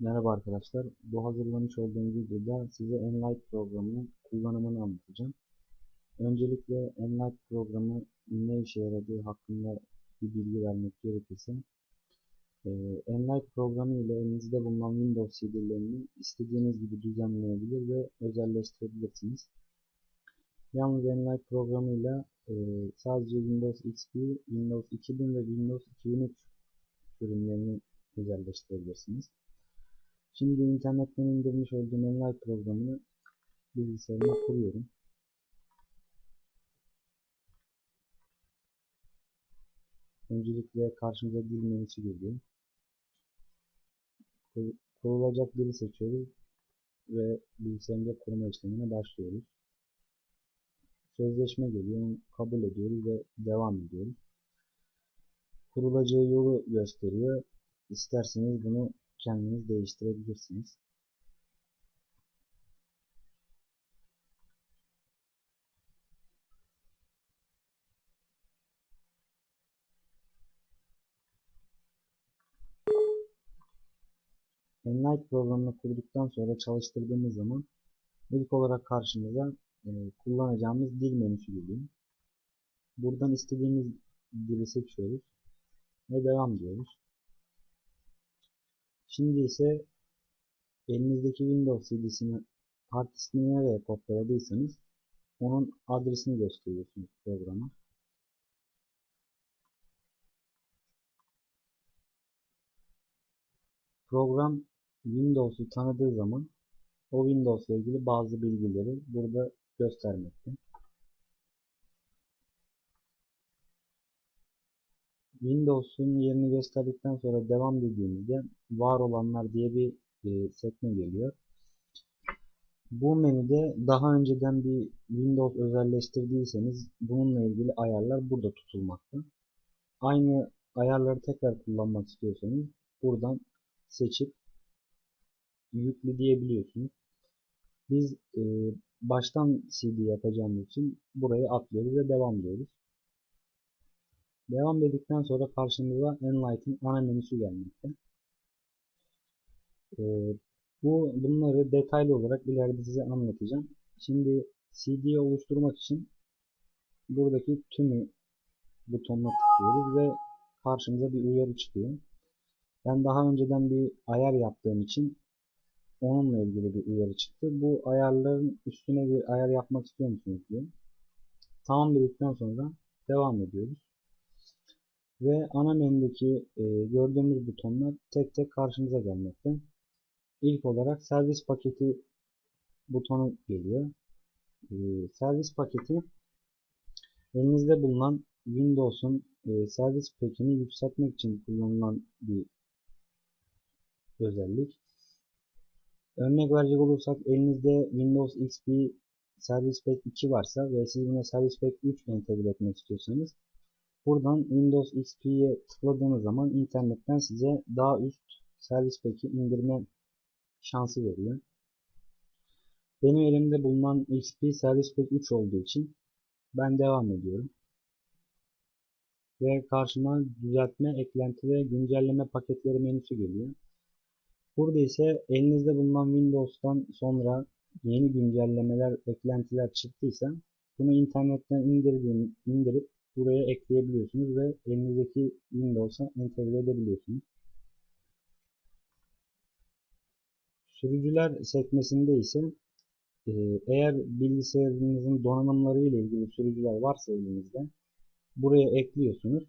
Merhaba arkadaşlar. Bu hazırlamış olduğum videoda size Enlight programının kullanımını anlatacağım. Öncelikle Enlight programı ne işe yaradığı hakkında bir bilgi vermek gerekirse e, Enlight programı ile elinizde bulunan Windows CD'lerini istediğiniz gibi düzenleyebilir ve özelleştirebilirsiniz. Yalnız Enlight programıyla e, sadece Windows XP, Windows 2000 ve Windows 2003 sürümlerini özelleştirebilirsiniz. Şimdi internetten indirmiş olduğum Enlight programını bilgisayarıma kuruyorum. Öncelikle karşımıza dil menüsü geliyor. Kurulacak dili seçiyoruz ve bilgisayarımıza kurma işlemine başlıyoruz. Sözleşme geliyor, kabul ediyoruz ve devam ediyoruz. Kurulacağı yolu gösteriyor. İsterseniz bunu kendiniz değiştirebilirsiniz. Enlight programını kurduktan sonra çalıştırdığımız zaman ilk olarak karşımıza e, kullanacağımız dil menüsü geliyor. Buradan istediğimiz dili seçiyoruz ve devam diyoruz. Şimdi ise elinizdeki Windows CD'sini hard diskini nereye kopyaladıysanız onun adresini gösteriyorsunuz programa. Program Windows'u tanıdığı zaman o Windows ile ilgili bazı bilgileri burada göstermekte. Windows'un yerini gösterdikten sonra devam dediğimizde var olanlar diye bir e, sekme geliyor. Bu menüde daha önceden bir Windows özelleştirdiyseniz bununla ilgili ayarlar burada tutulmakta. Aynı ayarları tekrar kullanmak istiyorsanız buradan seçip yüklü diyebiliyorsunuz. Biz e, baştan CD yapacağımız için burayı atlıyoruz ve devam diyoruz. Devam dedikten sonra karşımıza Enlight'in ana menüsü gelmekte. Ee, bu bunları detaylı olarak ileride size anlatacağım. Şimdi CD'yi oluşturmak için buradaki tümü butonuna tıklıyoruz ve karşımıza bir uyarı çıkıyor. Ben daha önceden bir ayar yaptığım için onunla ilgili bir uyarı çıktı. Bu ayarların üstüne bir ayar yapmak istiyor musunuz diye. Tamam dedikten sonra devam ediyoruz. Ve ana menüdeki e, gördüğümüz butonlar tek tek karşımıza gelmekte. İlk olarak servis paketi butonu geliyor. E, servis paketi elinizde bulunan Windows'un e, servis pekini yükseltmek için kullanılan bir özellik. Örnek verecek olursak elinizde Windows XP Service Pack 2 varsa ve siz buna Service Pack 3 entegre etmek istiyorsanız Buradan Windows XP'ye tıkladığınız zaman internetten size daha üst servis peki indirme şansı veriyor. Benim elimde bulunan XP servis pack 3 olduğu için ben devam ediyorum. Ve karşıma düzeltme, eklenti ve güncelleme paketleri menüsü geliyor. Burada ise elinizde bulunan Windows'tan sonra yeni güncellemeler, eklentiler çıktıysa bunu internetten indirdiğim, indirip buraya ekleyebiliyorsunuz ve elinizdeki Windows'a entegre edebiliyorsunuz. Sürücüler sekmesinde ise e, eğer bilgisayarınızın donanımları ile ilgili sürücüler varsa elinizde buraya ekliyorsunuz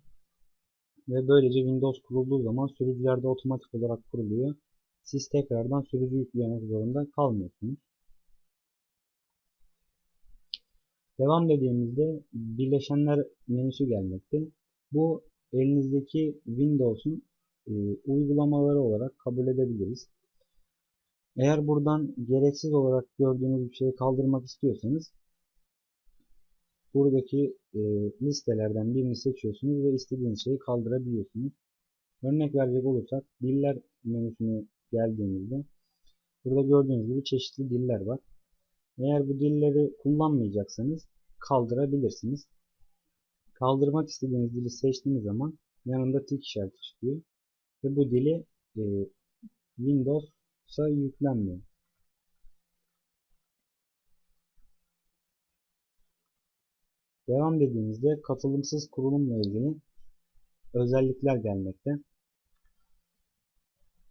ve böylece Windows kurulduğu zaman sürücüler de otomatik olarak kuruluyor. Siz tekrardan sürücü yüklemek zorunda kalmıyorsunuz. Devam dediğimizde birleşenler menüsü gelmekte. Bu elinizdeki Windows'un e, uygulamaları olarak kabul edebiliriz. Eğer buradan gereksiz olarak gördüğünüz bir şeyi kaldırmak istiyorsanız buradaki e, listelerden birini seçiyorsunuz ve istediğiniz şeyi kaldırabiliyorsunuz. Örnek verecek olursak diller menüsüne geldiğimizde burada gördüğünüz gibi çeşitli diller var. Eğer bu dilleri kullanmayacaksanız kaldırabilirsiniz. Kaldırmak istediğiniz dili seçtiğiniz zaman yanında tik işareti çıkıyor. Ve bu dili e, Windows Windows'a yüklenmiyor. Devam dediğimizde katılımsız kurulumla ilgili özellikler gelmekte.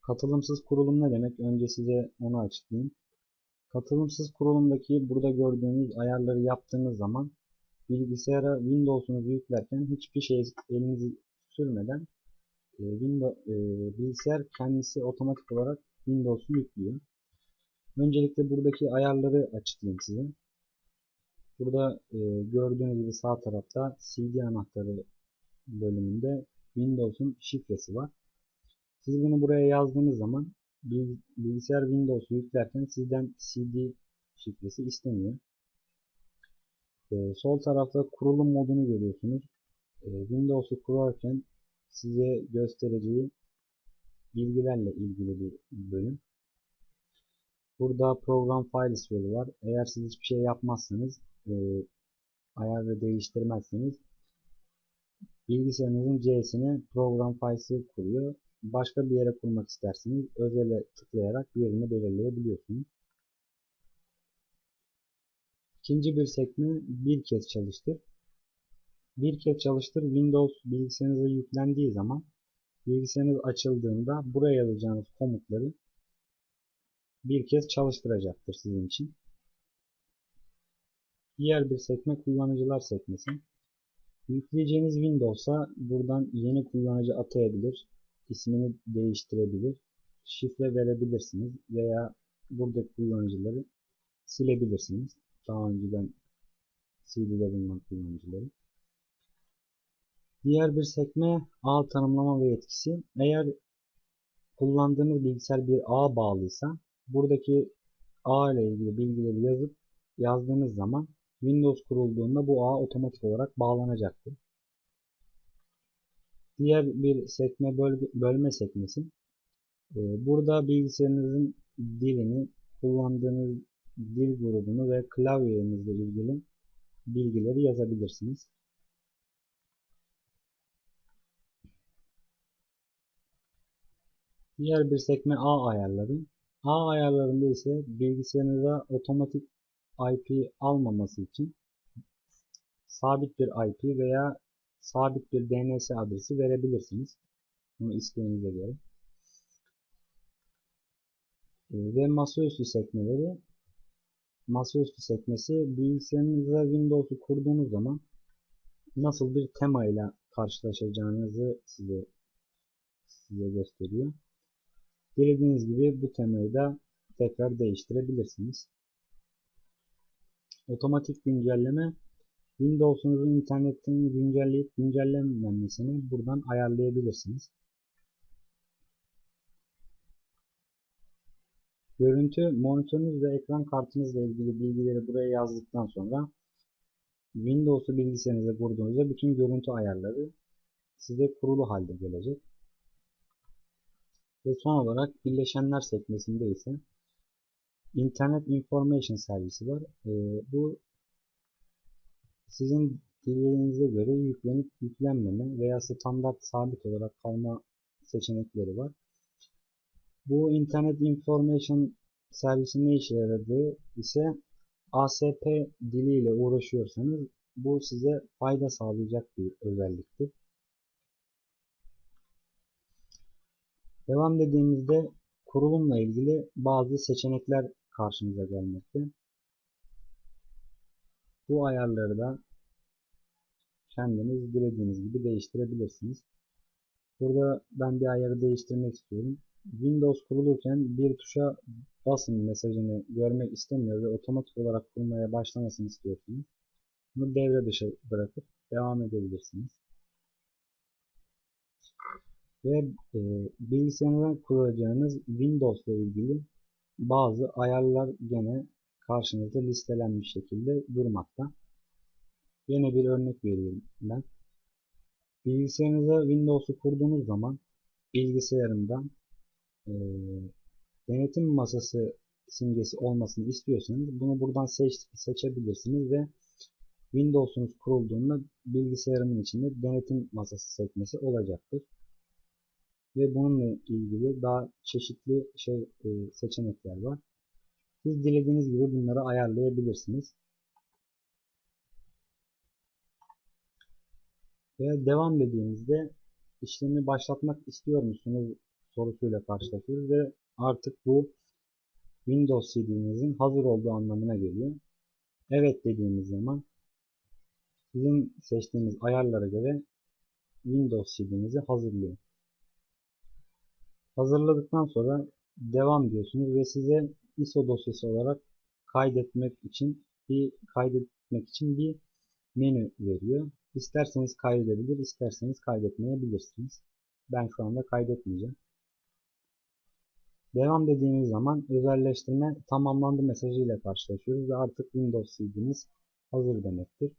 Katılımsız kurulum ne demek? Önce size onu açıklayayım. Katılımsız kurulumdaki burada gördüğünüz ayarları yaptığınız zaman bilgisayara Windows'unuzu yüklerken hiçbir şey elinizi sürmeden e, Windows, e, bilgisayar kendisi otomatik olarak Windows'u yüklüyor. Öncelikle buradaki ayarları açıklayayım size. Burada e, gördüğünüz gibi sağ tarafta CD anahtarı bölümünde Windows'un şifresi var. Siz bunu buraya yazdığınız zaman bilgisayar Windows'u yüklerken sizden CD şifresi istemiyor. Ee, sol tarafta kurulum modunu görüyorsunuz. Ee, Windows'u kurarken size göstereceği bilgilerle ilgili bir bölüm. Burada program files yolu var. Eğer siz hiçbir şey yapmazsanız e, ayarı değiştirmezseniz bilgisayarınızın C'sine program files'i kuruyor başka bir yere kurmak isterseniz özele tıklayarak yerini belirleyebiliyorsunuz. İkinci bir sekme bir kez çalıştır. Bir kez çalıştır Windows bilgisayarınıza yüklendiği zaman bilgisayarınız açıldığında buraya yazacağınız komutları bir kez çalıştıracaktır sizin için. Diğer bir sekme kullanıcılar sekmesi. Yükleyeceğiniz Windows'a buradan yeni kullanıcı atayabilir ismini değiştirebilir, şifre verebilirsiniz veya burada kullanıcıları silebilirsiniz. Daha önceden CD'de bulunan kullanıcıları. Diğer bir sekme ağ tanımlama ve yetkisi. Eğer kullandığınız bilgisayar bir ağ bağlıysa buradaki ağ ile ilgili bilgileri yazıp yazdığınız zaman Windows kurulduğunda bu ağ otomatik olarak bağlanacaktır. Diğer bir sekme bölge, bölme sekmesi. Ee, burada bilgisayarınızın dilini, kullandığınız dil grubunu ve klavyenizle ilgili bilgileri yazabilirsiniz. Diğer bir sekme A ayarları. A ayarlarında ise bilgisayarınıza otomatik IP almaması için sabit bir IP veya sabit bir DNS adresi verebilirsiniz. Bunu isteğinize göre. Ee, ve masaüstü sekmeleri masaüstü sekmesi bilgisayarınıza Windows'u kurduğunuz zaman nasıl bir tema ile karşılaşacağınızı size size gösteriyor. Dilediğiniz gibi bu temayı da tekrar değiştirebilirsiniz. Otomatik güncelleme Windows'unuzun internetten güncelleyip güncellenmemesini buradan ayarlayabilirsiniz. Görüntü monitörünüz ve ekran kartınızla ilgili bilgileri buraya yazdıktan sonra Windows'u bilgisayarınıza kurduğunuzda bütün görüntü ayarları size kurulu halde gelecek. Ve son olarak birleşenler sekmesinde ise Internet Information servisi var. Ee, bu sizin dileğinize göre yüklenip yüklenmeme veya standart sabit olarak kalma seçenekleri var. Bu Internet Information servisi ne işe yaradığı ise ASP diliyle uğraşıyorsanız bu size fayda sağlayacak bir özelliktir. Devam dediğimizde kurulumla ilgili bazı seçenekler karşımıza gelmekte. Bu ayarları da kendiniz dilediğiniz gibi değiştirebilirsiniz. Burada ben bir ayarı değiştirmek istiyorum. Windows kurulurken bir tuşa basın mesajını görmek istemiyor ve otomatik olarak kurmaya başlamasını istiyorsunuz. Bunu devre dışı bırakıp devam edebilirsiniz. Ve e, bilgisayarına kuracağınız Windows ile ilgili bazı ayarlar gene karşınızda listelenmiş şekilde durmakta. Yine bir örnek vereyim ben. Bilgisayarınıza Windows'u kurduğunuz zaman bilgisayarında e, denetim masası simgesi olmasını istiyorsanız bunu buradan seç, seçebilirsiniz ve Windows'unuz kurulduğunda bilgisayarımın içinde denetim masası sekmesi olacaktır. ve bununla ilgili daha çeşitli şey e, seçenekler var. Siz dilediğiniz gibi bunları ayarlayabilirsiniz. Ve devam dediğimizde işlemi başlatmak istiyor musunuz sorusuyla karşılaşıyoruz ve artık bu Windows CD'nizin hazır olduğu anlamına geliyor. Evet dediğimiz zaman sizin seçtiğiniz ayarlara göre Windows CD'nizi hazırlıyor. Hazırladıktan sonra devam diyorsunuz ve size ISO dosyası olarak kaydetmek için bir kaydetmek için bir menü veriyor. İsterseniz kaydedebilir, isterseniz kaydetmeyebilirsiniz. Ben şu anda kaydetmeyeceğim. Devam dediğimiz zaman özelleştirme tamamlandı mesajıyla karşılaşıyoruz ve artık Windows CD'niz hazır demektir.